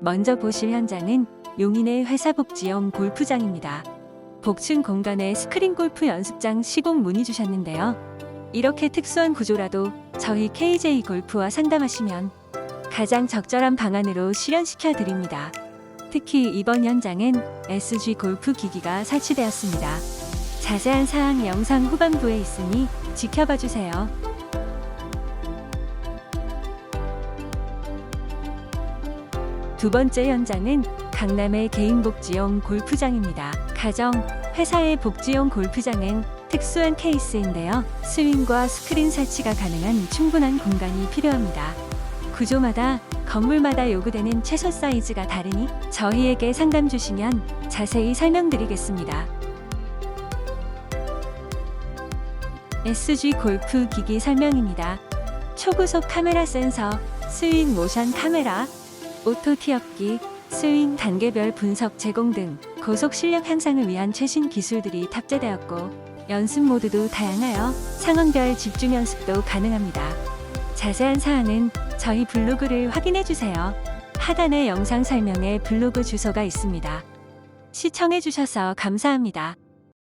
먼저 보실 현장은 용인의 회사 복지용 골프장입니다. 복층 공간에 스크린 골프 연습장 시공 문의 주셨는데요. 이렇게 특수한 구조라도 저희 KJ 골프와 상담하시면 가장 적절한 방안으로 실현시켜 드립니다. 특히 이번 현장은 SG 골프 기기가 설치되었습니다. 자세한 사항 영상 후반부에 있으니 지켜봐 주세요. 두 번째 현장은 강남의 개인 복지용 골프장입니다. 가정, 회사의 복지용 골프장은 특수한 케이스인데요. 스윙과 스크린 설치가 가능한 충분한 공간이 필요합니다. 구조마다 건물마다 요구되는 최소 사이즈가 다르니 저희에게 상담 주시면 자세히 설명드리겠습니다. SG 골프 기기 설명입니다. 초고속 카메라 센서, 스윙 모션 카메라, 오토 티업기, 스윙 단계별 분석 제공 등 고속 실력 향상을 위한 최신 기술들이 탑재되었고 연습 모드도 다양하여 상황별 집중 연습도 가능합니다. 자세한 사항은 저희 블로그를 확인해 주세요. 하단의 영상 설명에 블로그 주소가 있습니다. 시청해 주셔서 감사합니다.